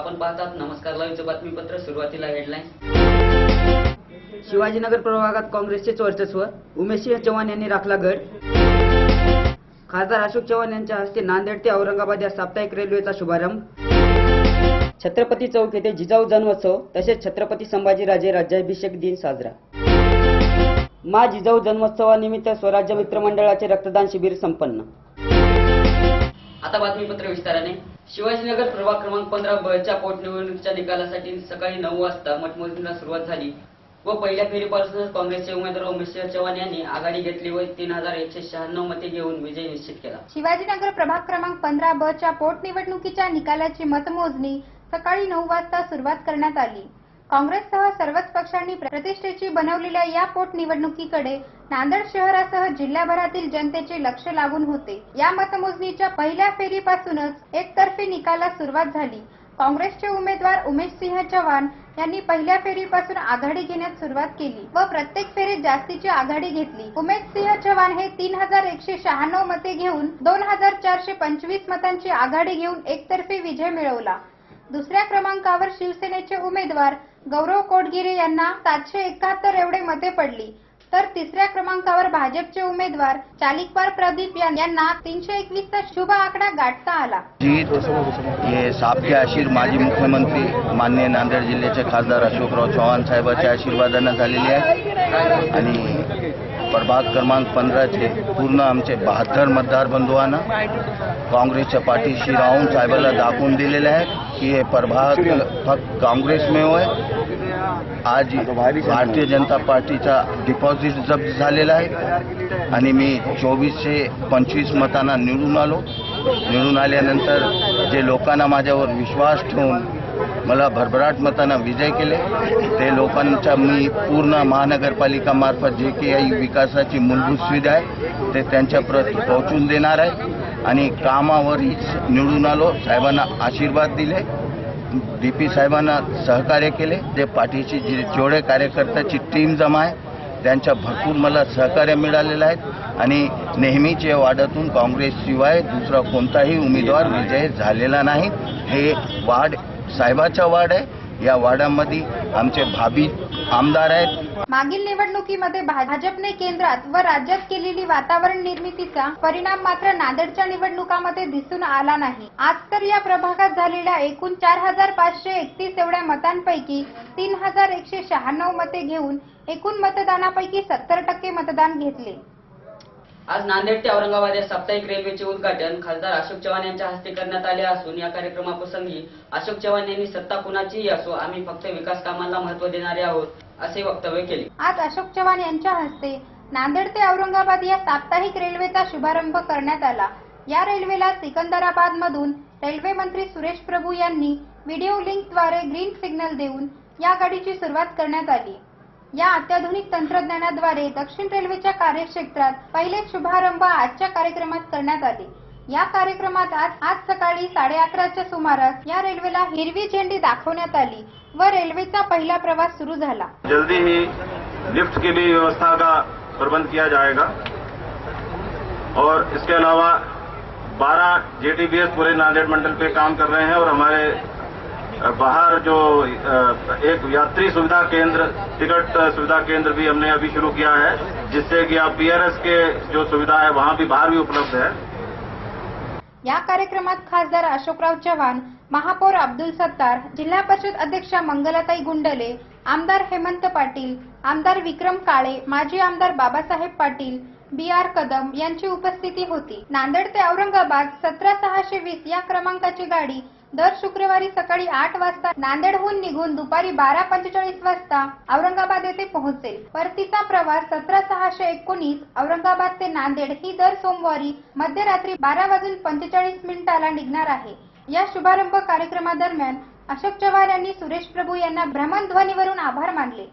आपण पाहतात. नमस्कार लाईव्हचं बातमीपत्र सुरुवातीला हेडलाईन शिवाजीनगर प्रभागात काँग्रेसचेच वर्चस्व उमेशसिंह चव्हाण यांनी राखला गड. खासदार अशोक चव्हाण यांच्या हस्ते नांदेड ते औरंगाबाद या साप्ताहिक रेल्वेचा शुभारंभ. छत्रपती चौक येथे जिजाऊ जन्मोत्सव तसेच छत्रपती संभाजीराजे राज्याभिषेक दिन साजरा. मा जिजाऊ जन्मोत्सवानिमित्त स्वराज्य मित्र मंडळाचे रक्तदान शिबिर संपन्न. आता बातमीपत्र विस्ताराने. शिवाजीनगर प्रभाग क्रमांक पंधरा ब च्या पोटनिवडणुकीच्या निकालासाठी सकाळी नऊ वाजता मतमोजणीला सुरुवात झाली व पहिल्या फेरीपासूनच काँग्रेसचे उमेदवार उमेशसिंह चव्हाण यांनी आघाडी घेतली व तीन हजार एकशे शहाण्णव मते घेऊन विजय निश्चित केला. शिवाजीनगर प्रभाग क्रमांक पंधरा ब च्या पोटनिवडणुकीच्या निकालाची मतमोजणी सकाळी नऊ वाजता सुरुवात करण्यात आली. काँग्रेससह सर्वच पक्षांनी प्रतिष्ठेची बनवलेल्या या पोटनिवडणुकीकडे नांदेड शहरासह जिल्ह्याभरातील जनतेचे लक्ष लागून होते. या मतमोजणीच्या पहिल्या फेरीपासूनच एकतर्फी निकालास सुरुवात झाली. काँग्रेसचे उमेदवार उमेश सिंह चव्हाण यांनी पहिल्या फेरीपासून आघाडी घेण्यास सुरुवात केली व प्रत्येक फेरीत जास्तीची आघाडी घेतली. उमेश सिंह चव्हाण हे तीन हजार एकशे शहाण्णव मते घेऊन दोन हजार चारशे पंचवीस मतांची आघाडी घेऊन एकतर्फी विजय मिळवला. दुसऱ्या क्रमांकावर शिवसेनेचे उमेदवार गौरव कोटगिरे यांना सातशे एकाहत्तर एवढे मते पडली. तर तिसऱ्या क्रमांकावर भाजपचे उमेदवार चालिकवार प्रदीप यांना तीनशे एकवीसचा शुभ आकडा गाठता आला. जीत हे साबके आशीर माजी मुख्यमंत्री माननीय नांदेड जिल्ह्याचे खासदार अशोकराव चव्हाण साहेबांच्या आशीर्वादानं झालेली आहे. आणि प्रभाग क्रमांक पंधराचे पूर्ण आमचे बहात्तर मतदार बंधुवांना काँग्रेसच्या पाठीशी राहून साहेबाला दाखवून दिलेले आहेत. की हे प्रभाग फक्त होय आज भारतीय जनता पार्टीचा डिपॉझिट जप्त झालेला आहे आणि मी चोवीसशे पंचवीस मतांना निवडून आलो. निवडून आल्यानंतर जे लोकांना माझ्यावर विश्वास ठेवून मला भरभराट मतांना विजय केले ते लोकांच्या मी पूर्ण महानगरपालिका मार्फत जे काही विकासाची मूलभूत सुविधा आहे ते त्यांच्याप्रत पोहोचून देणार आहे. आणि कामावर निवडून आलो. साहेबांना आशीर्वाद दिले. डी पी साहेबांना सहकार्य केले. जे पाठीची जे जेवढे कार्यकर्त्याची टीम जमा आहे त्यांच्या भरपूर मला सहकार्य मिळालेलं आहे. आणि नेहमीच्या वार्डातून काँग्रेसशिवाय दुसरा कोणताही उमेदवार विजय झालेला नाही. हे वार्ड साहेबाचा वार्ड आहे. या वार्डामध्ये आमचे भाभी आमदार आहेत. मागील निवडणुकीमध्ये भाजपने केंद्रात व राज्यात केलेली वातावरण निर्मितीचा परिणाम मात्र नांदेडच्या निवडणुकामध्ये दिसून आला नाही. आज तर या प्रभागात झालेल्या एकूण चार हजार पाचशे एकतीस एवढ्या मतांपैकी तीन हजार एकशे शहाण्णव मते घेऊन एकूण मतदानापैकी सत्तर टक्के मतदान घेतले. आज नांदेड ते औरंगाबाद या साप्ताहिक रेल्वेचे उद्घाटन खासदार अशोक चव्हाण यांच्या हस्ते करण्यात आले असून या कार्यक्रमाप्रसंगी अशोक चव्हाण यांनी सत्ता कुणाचीही असो आम्ही फक्त विकास कामांना महत्त्व देणारे आहोत. असे वक्तव्य केले. आज अशोक चव्हाण यांच्या हस्ते नांदेड ते औरंगाबाद या साप्ताहिक रेल्वेचा शुभारंभ करण्यात आला. या रेल्वेला सिकंदराबाद मधून रेल्वे मंत्री सुरेश प्रभू यांनी व्हिडिओ लिंकद्वारे ग्रीन सिग्नल देऊन या गाडीची सुरुवात करण्यात आली. या अत्याधुनिक तंत्रज्ञानाद्वारे दक्षिण रेल्वेच्या कार्यक्षेत्रात पहिले शुभारंभ आजच्या कार्यक्रमात करण्यात आले. या कार्यक्रमात आज आज सकाळी साडे अकराच्या सुमारास या रेल्वेला हिरवी झेंडी दाखवण्यात आली व रेल्वेचा पहिला प्रवास सुरू झाला. जल्दी ही लिफ्ट की भी व्यवस्था का प्रबंध किया जाएगा? और इसके अलावा 12 जेटीबीएस पूरे नांदेड़ मंडल पे काम कर रहे हैं और हमारे बाहर जो एक यात्री सुविधा केंद्र टिकट सुविधा केंद्र भी हमने अभी शुरू किया है जिससे कि आप पीआरएस के जो सुविधा है वहां भी बाहर भी उपलब्ध है। या कार्यक्रमात खासदार अशोकराव चव्हाण महापौर अब्दुल सत्तार जिल्हा परिषद अध्यक्षा मंगलाताई गुंडले आमदार हेमंत पाटील आमदार विक्रम काळे माजी आमदार बाबासाहेब पाटील बी आर कदम यांची उपस्थिती होती. नांदेड ते औरंगाबाद सतरा सहाशे वीस या क्रमांकाची गाडी दर शुक्रवारी सकाळी आठ वाजता नांदेडहून निघून दुपारी बारा पंचेचाळीस वाजता औरंगाबाद येथे पोहोचेल. परतीचा प्रवास सतरा सहाशे एकोणीस औरंगाबाद ते नांदेड ही दर सोमवारी मध्यरात्री बारा वाजून पंचेचाळीस मिनिटाला निघणार आहे. या शुभारंभ कार्यक्रमादरम्यान अशोक चव्हाण यांनी सुरेश प्रभू यांना भ्रमणध्वनीवरून आभार मानले.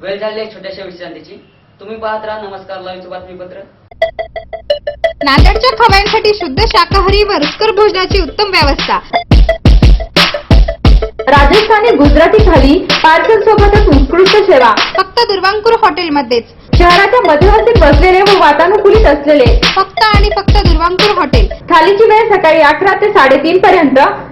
वेळ झाली छोट्याशा विश्रांतीची. तुम्ही पाहत राहा नमस्कार लाईव्हचं बातमीपत्र नांदेडच्या खवयांसाठी शुद्ध शाकाहारी व रुचकर भोजनाची उत्तम व्यवस्था. राजस्थानी गुजराती थाली पार्सल सोबतच उत्कृष्ट सेवा. फक्त दुर्वांकुर हॉटेलमध्येच. शहराच्या मध्यवर्ती बसलेले व वातानुकूलित असलेले. फक्त आणि फक्त दुर्वांकुर हॉटेल. थालीची वेळ सकाळी अकरा ते साडेतीन पर्यंत.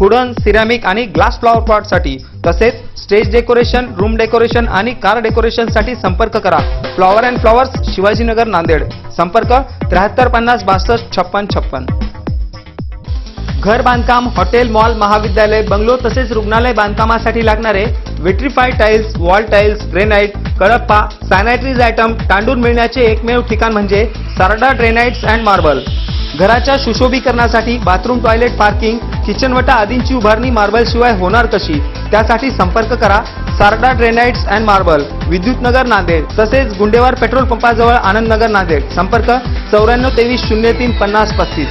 Wooden ceramic आणि ग्लास फ्लॉवर पॉटसाठी तसेच स्टेज डेकोरेशन रूम डेकोरेशन आणि कार डेकोरेशनसाठी संपर्क करा. Flower and flowers Shivajinagar Nanded. संपर्क त्र्याहत्तर पन्नास बासष्ट छप्पन छप्पन. घर बांधकाम हॉटेल मॉल महाविद्यालय बंगलो तसेच रुग्णालय बांधकामासाठी लागणारे vitrified tiles wall tiles granite Kadappa sanitaries item तांडून मिळण्याचे एकमेव ठिकाण म्हणजे सारडा ड्रेनाईट्स अँड मार्बल. घराच्या सुशोभीकरणासाठी बाथरूम टॉयलेट पार्किंग किचनवटा आदींची उभारणी मार्बल शिवाय होणार कशी? त्यासाठी संपर्क करा Sarda granites and marble Vidyutnagar Nanded तसेच गुंडेवार पेट्रोल पंपाजवळ आनंदनगर नांदेड. संपर्क चौऱ्याण्णव तेवीस शून्य तीन पन्नास पस्तीस.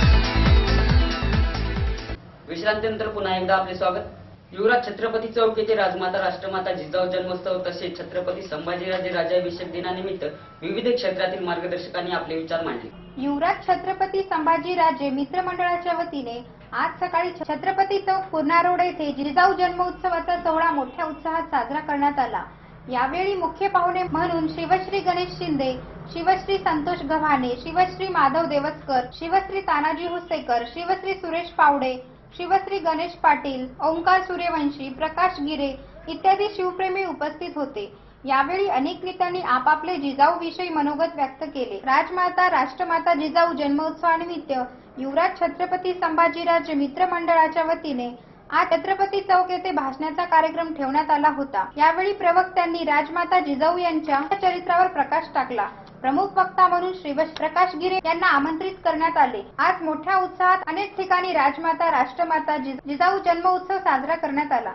विश्रांतीनंतर पुन्हा एकदा आपले स्वागत. युवराज छत्रपती चौक येथे राजमाता राष्ट्रमाता जिजाऊ जन्मोत्सव तसेच छत्रपती संभाजीराजे राज्याभिषेक दिनानिमित्त विविध क्षेत्रातील मार्गदर्शकांनी आपले विचार मांडले. युवराज छत्रपती संभाजीराजे मित्रमंडळाच्या वतीने आज सकाळी छत्रपती चौक पूर्णा रोड येथे जिजाऊ जन्मोत्सवाचा सोहळा मोठ्या उत्साहात साजरा करण्यात आला. यावेळी मुख्य पाहुणे म्हणून शिवश्री गणेश शिंदे शिवश्री संतोष गव्हाणे शिवश्री माधव देवस्कर शिवश्री तानाजी हुसेकर शिवश्री सुरेश पावडे शिवश्री गणेश पाटील ओंकार सूर्यवंशी प्रकाश गिरे इत्यादी शिवप्रेमी उपस्थित होते. यावेळी अनेक नेत्यांनी आपापले जिजाऊ विषयी मनोगत व्यक्त केले. राजमाता राष्ट्रमाता जिजाऊ जन्मोत्सवानिमित्त युवराज छत्रपती संभाजीराजे मित्र मंडळाच्या वतीने आज छत्रपती चौक येथे भाषणाचा कार्यक्रम ठेवण्यात आला होता. यावेळी प्रवक्त्यांनी राजमाता जिजाऊ यांच्या चरित्रावर प्रकाश टाकला. प्रमुख वक्ता म्हणून श्रीवश प्रकाश गिरे यांना आमंत्रित करण्यात आले. आज मोठ्या उत्साहात अनेक ठिकाणी राजमाता राष्ट्रमाता जिजाऊ जन्मोत्सव साजरा करण्यात आला.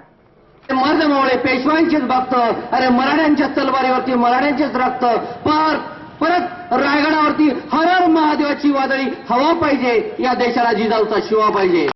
मर्दमावळे पेशवांचेच भक्त अरे मराठ्यांच्या तलवारीवरती मराठ्यांचेच रक्त. पर परत रायगडावरती हर हर महादेवाची वादळी हवा पाहिजे या देशाला जिजाऊचा शिवा पाहिजे.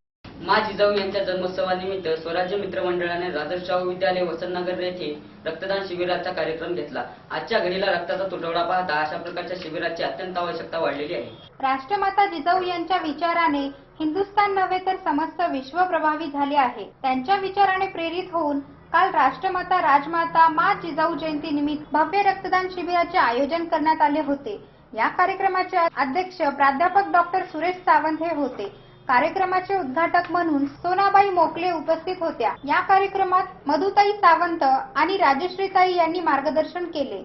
मा जिजाऊ यांच्या जन्मोत्सवानिमित्त स्वराज्य मित्र मंडळाने राजर्षी शाहू विद्यालय वसंतनगर येथे रक्तदान शिबिराचा कार्यक्रम घेतला. आजच्या घडीला रक्ताचा तुटवडा पाहता अशा प्रकारच्या शिबिराची अत्यंत आवश्यकता वाढलेली आहे. राष्ट्रमाता जिजाऊ यांच्या विचाराने हिंदुस्थान नव्हे तर समस्त विश्व प्रभावी झाले आहे. त्यांच्या विचाराने प्रेरित होऊन काल राष्ट्रमाता राजमाता मा जिजाऊ जयंती निमित्त भव्य रक्तदान शिबिराचे आयोजन करण्यात आले होते. या कार्यक्रमाचे अध्यक्ष प्राध्यापक डॉक्टर सुरेश सावंत हे होते. कार्यक्रमाचे उद्घाटक म्हणून सोनाबाई मोकले उपस्थित होत्या. या कार्यक्रमात मधुताई सावंत आणि राजश्रीताई यांनी मार्गदर्शन केले.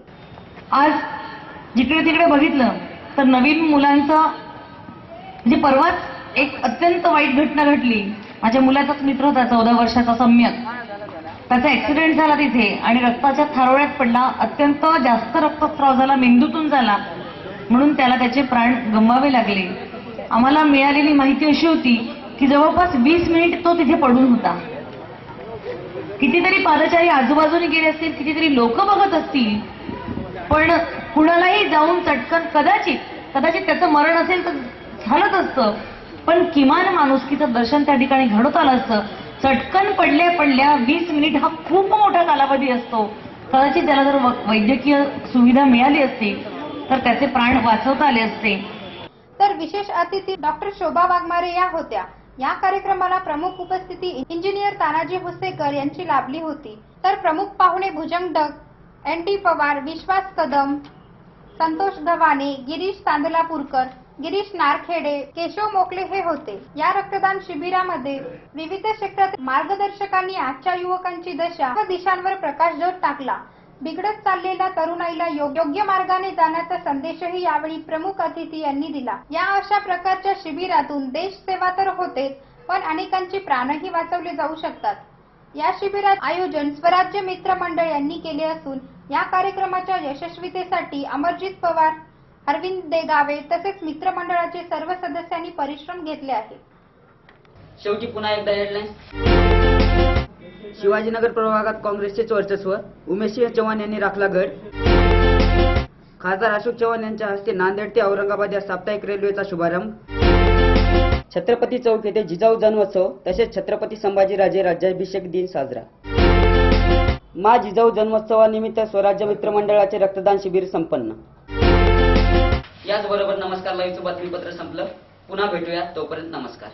आज जिकडे तिकडे बघितलं तर नवीन मुलांचं म्हणजे परवाच एक अत्यंत वाईट घटना घडली. माझ्या मुलाचाच मित्र होता चौदा वर्षाचा सम्यक. त्याचा ऍक्सिडेंट झाला तिथे आणि रक्ताच्या थारोळ्यात पडला. अत्यंत जास्त रक्तस्राव झाला मेंदूतून झाला. म्हणून त्याला त्याचे प्राण गमवावे लागले. आम्हाला मिळालेली माहिती अशी होती की जवळपास वीस मिनिट तो तिथे पडून होता. कितीतरी पादचारी आजूबाजूने गेले असतील कितीतरी लोक बघत असतील पण कुणालाही जाऊन चटकन कदाचित कदाचित त्याचं मरण असेल तर झालंच असतं. पण किमान माणुसकीचं दर्शन त्या ठिकाणी घडत आलं असतं. चटकन पडल्या पडल्या वीस मिनिट हा खूप मोठा कालावधी असतो. कदाचित त्याला जर वै- वैद्यकीय सुविधा मिळाली असती तर त्याचे प्राण वाचवता आले असते. तर विशेष अतिथी डॉक्टर शोभा वाघमारे या होत्या. या कार्यक्रमाला प्रमुख उपस्थिती इंजिनियर तानाजी हुसेकर यांची लाभली होती. तर प्रमुख पाहुणे भुजंग डग एन डी पवार विश्वास कदम संतोष गव्हाणे गिरीश तांदलापूरकर गिरीश नारखेडे केशव मोकले हे होते. या रक्तदान शिबिरामध्ये विविध क्षेत्रात मार्गदर्शकांनी आजच्या युवकांची दशा व दिशांवर प्रकाशझोत टाकला. बिघडत चाललेल्या तरुणाईला योग्य मार्गाने जाण्याचा संदेशही यावेळी प्रमुख अतिथी यांनी दिला. या अशा प्रकारच्या शिबिरातून देश सेवा तर होतेच पण अनेकांची प्राणही वाचवले जाऊ शकतात. या शिबिरात आयोजन स्वराज्य मित्र मंडळ यांनी केले असून या कार्यक्रमाच्या यशस्वीतेसाठी अमरजित पवार अरविंद देगावे तसेच मित्रमंडळाचे सर्व सदस्यांनी परिश्रम घेतले आहेत. शेवटी पुन्हा एकदा हेडलाईन्स शिवाजीनगर प्रभागात काँग्रेसचेच वर्चस्व. उमेशसिंह चव्हाण यांनी राखला गड. खासदार अशोक चव्हाण यांच्या हस्ते नांदेड ते औरंगाबाद या साप्ताहिक रेल्वेचा शुभारंभ. छत्रपती चौक येथे जिजाऊ जन्मोत्सव तसेच छत्रपती संभाजीराजे राज्याभिषेक दिन साजरा. मा जिजाऊ जन्मोत्सवानिमित्त स्वराज्य मित्र मंडळाचे रक्तदान शिबिर संपन्न. याचबरोबर नमस्कार लाईव्हचं बातमीपत्र संपलं. पुन्हा भेटूया. तोपर्यंत नमस्कार.